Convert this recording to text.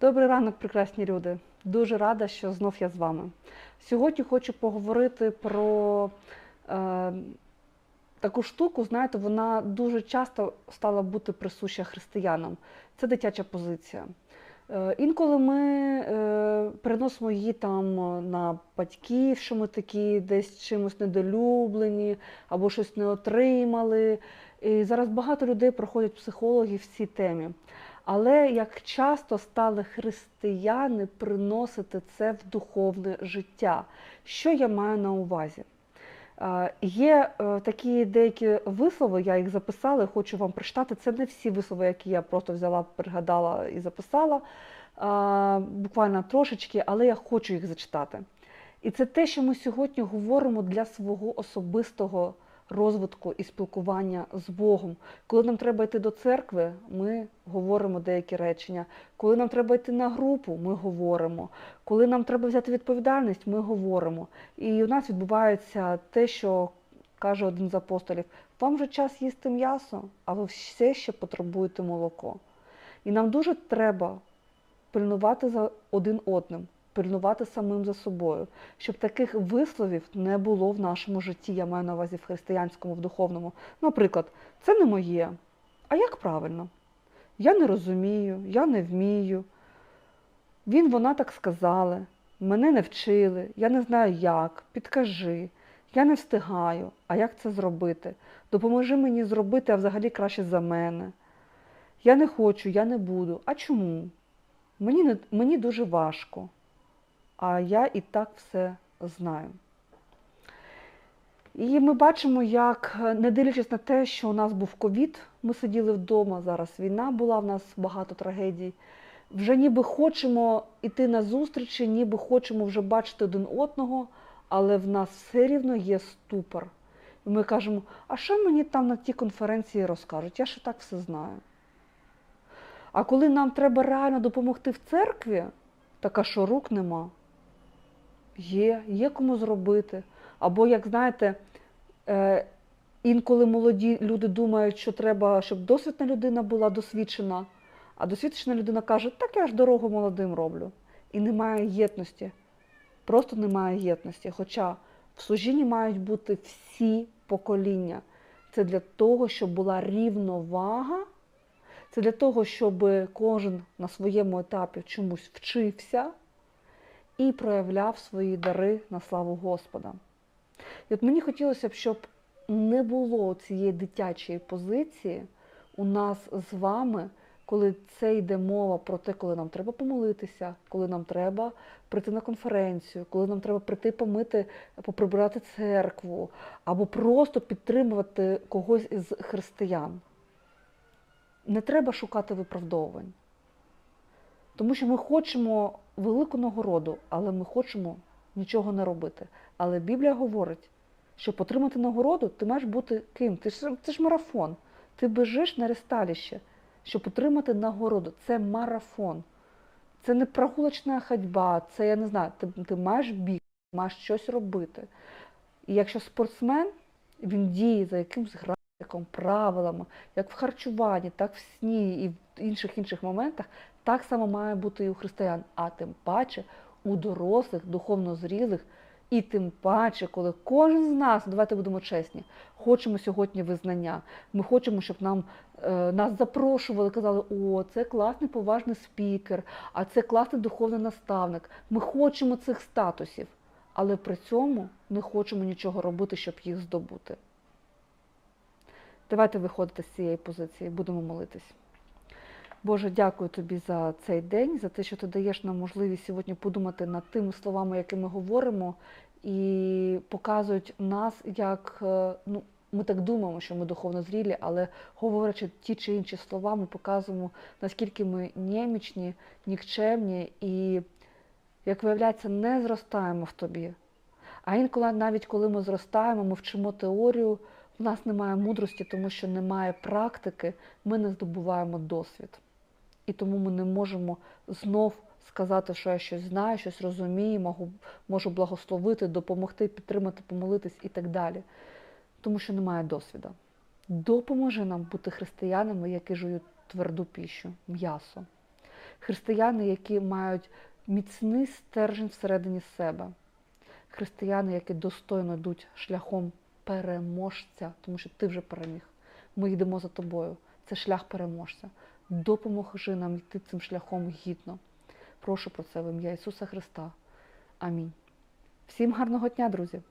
Добрий ранок, прекрасні люди. Дуже рада, що знов я з вами. Сьогодні хочу поговорити про е, таку штуку, знаєте, вона дуже часто стала бути присуща християнам. Це дитяча позиція. Е, інколи ми е, переносимо її там на батьків, що ми такі десь чимось недолюблені або щось не отримали. І зараз багато людей проходять психологів в цій темі. Але як часто стали християни приносити це в духовне життя? Що я маю на увазі? Є е, такі деякі вислови, я їх записала, хочу вам прочитати. Це не всі вислови, які я просто взяла, пригадала і записала, буквально трошечки, але я хочу їх зачитати. І це те, що ми сьогодні говоримо для свого особистого розвитку і спілкування з Богом. Коли нам треба йти до церкви, ми говоримо деякі речення. Коли нам треба йти на групу, ми говоримо. Коли нам треба взяти відповідальність, ми говоримо. І у нас відбувається те, що каже один з апостолів: вам вже час їсти м'ясо, а ви все ще потребуєте молоко. І нам дуже треба пильнувати за один одним, пильнувати самим за собою, щоб таких висловів не було в нашому житті, я маю на увазі в християнському, в духовному. Наприклад, це не моє. А як правильно? Я не розумію, я не вмію. Він, вона так сказали, мене не вчили, я не знаю як, підкажи, я не встигаю, а як це зробити? Допоможи мені зробити, а взагалі краще за мене. Я не хочу, я не буду. А чому? Мені, не, мені дуже важко, а я і так все знаю. І ми бачимо, як, не дивлячись на те, що у нас був ковід, ми сиділи вдома, зараз війна була, в нас багато трагедій. Вже ніби хочемо йти на зустрічі, ніби хочемо вже бачити один одного, але в нас все рівно є ступор. І ми кажемо, а що мені там на тій конференції розкажуть? Я ж і так все знаю. А коли нам треба реально допомогти в церкві, так а що рук нема? Є, є кому зробити. Або, як знаєте, е, інколи молоді люди думають, що треба, щоб досвідна людина була досвідчена, а досвідчена людина каже, так я ж дорогу молодим роблю. І немає єдності. Просто немає єдності. Хоча в служінні мають бути всі покоління. Це для того, щоб була рівновага, це для того, щоб кожен на своєму етапі чомусь вчився і проявляв свої дари на славу Господа. І от мені хотілося б, щоб не було цієї дитячої позиції у нас з вами, коли це йде мова про те, коли нам треба помолитися, коли нам треба прийти на конференцію, коли нам треба прийти помити, поприбирати церкву, або просто підтримувати когось із християн. Не треба шукати виправдовувань. Тому що ми хочемо велику нагороду, але ми хочемо нічого не робити. Але Біблія говорить, щоб отримати нагороду, ти маєш бути ким? Ти ж, це ж марафон. Ти біжиш на ресталіще, щоб отримати нагороду. Це марафон. Це не прогулочна ходьба, це я не знаю, ти, ти маєш біг, маєш щось робити. І якщо спортсмен, він діє за якимсь графіком, правилами, як в харчуванні, так в сні і в інших інших моментах, так само має бути і у християн, а тим паче у дорослих, духовно зрілих, і тим паче, коли кожен з нас, давайте будемо чесні, хочемо сьогодні визнання. Ми хочемо, щоб нам е, нас запрошували, казали, о, це класний поважний спікер, а це класний духовний наставник. Ми хочемо цих статусів, але при цьому не хочемо нічого робити, щоб їх здобути. Давайте виходити з цієї позиції, будемо молитись. Боже, дякую тобі за цей день, за те, що ти даєш нам можливість сьогодні подумати над тими словами, які ми говоримо, і показують нас, як е, ну, ми так думаємо, що ми духовно зрілі, але говорячи ті чи інші слова, ми показуємо, наскільки ми немічні, нікчемні і, як виявляється, не зростаємо в тобі. А інколи, навіть коли ми зростаємо, ми вчимо теорію, в нас немає мудрості, тому що немає практики, ми не здобуваємо досвід. І тому ми не можемо знов сказати, що я щось знаю, щось розумію, можу, можу благословити, допомогти, підтримати, помолитись і так далі. Тому що немає досвіду. Допоможи нам бути християнами, які жують тверду піщу, м'ясо. християни, які мають міцний стержень всередині себе, християни, які достойно йдуть шляхом переможця, тому що ти вже переміг. Ми йдемо за тобою. Це шлях переможця. Допоможи нам йти цим шляхом гідно. Прошу про це в ім'я Ісуса Христа. Амінь. Всім гарного дня, друзі!